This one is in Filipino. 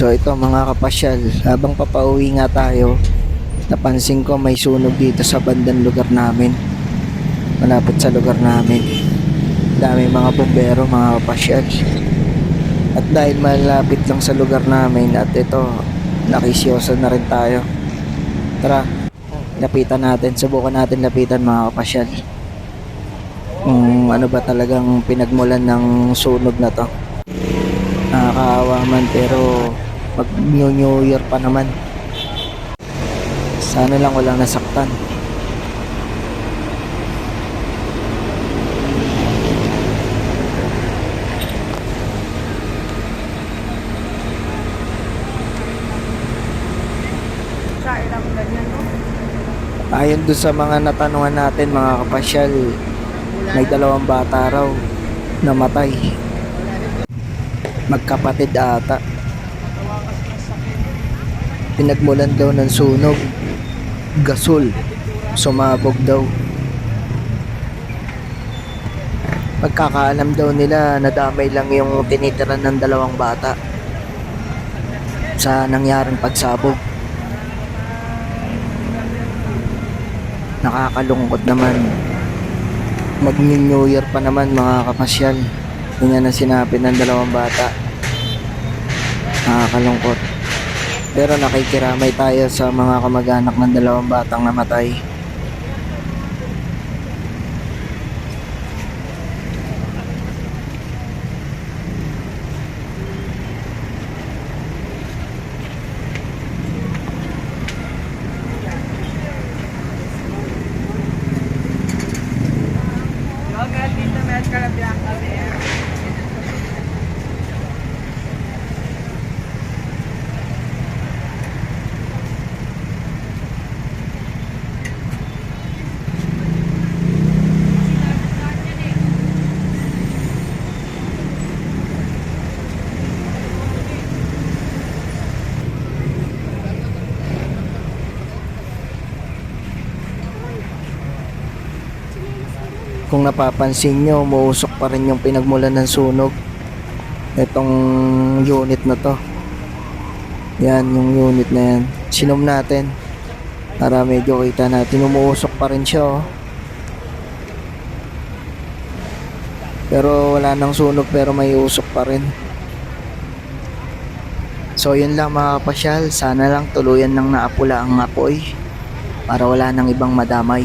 So ito mga kapasyal, habang papauwi nga tayo, napansin ko may sunog dito sa bandang lugar namin. Malapit sa lugar namin. Dami mga bombero, mga kapasyal. At dahil malapit lang sa lugar namin at ito, nakisyoso na rin tayo. Tara, lapitan natin, subukan natin lapitan mga kapasyal. Kung ano ba talagang pinagmulan ng sunog na to. Nakakaawa man pero pag New New Year pa naman. Sana lang walang nasaktan. Ayon doon sa mga natanungan natin mga kapasyal, may dalawang bata raw namatay. Magkapatid ata. Pinagmulan daw ng sunog. Gasol. Sumabog daw. Pagkakaalam daw nila, nadamay lang yung tinitiran ng dalawang bata sa nangyaring pagsabog. Nakakalungkot naman. Mag New Year pa naman mga kapasyal. Yun na sinabi ng dalawang bata. Nakakalungkot. Pero nakikiramay tayo sa mga kamag-anak ng dalawang batang namatay. Okay, dito may kalabiyang Kung napapansin nyo, umuusok pa rin yung pinagmulan ng sunog. Itong unit na to. Yan, yung unit na yan. Sinom natin. Para medyo kita natin. Umuusok pa rin siya, oh. Pero wala nang sunog pero may usok pa rin. So yun lang mga kapasyal. Sana lang tuluyan nang naapula ang apoy. Para wala nang ibang madamay.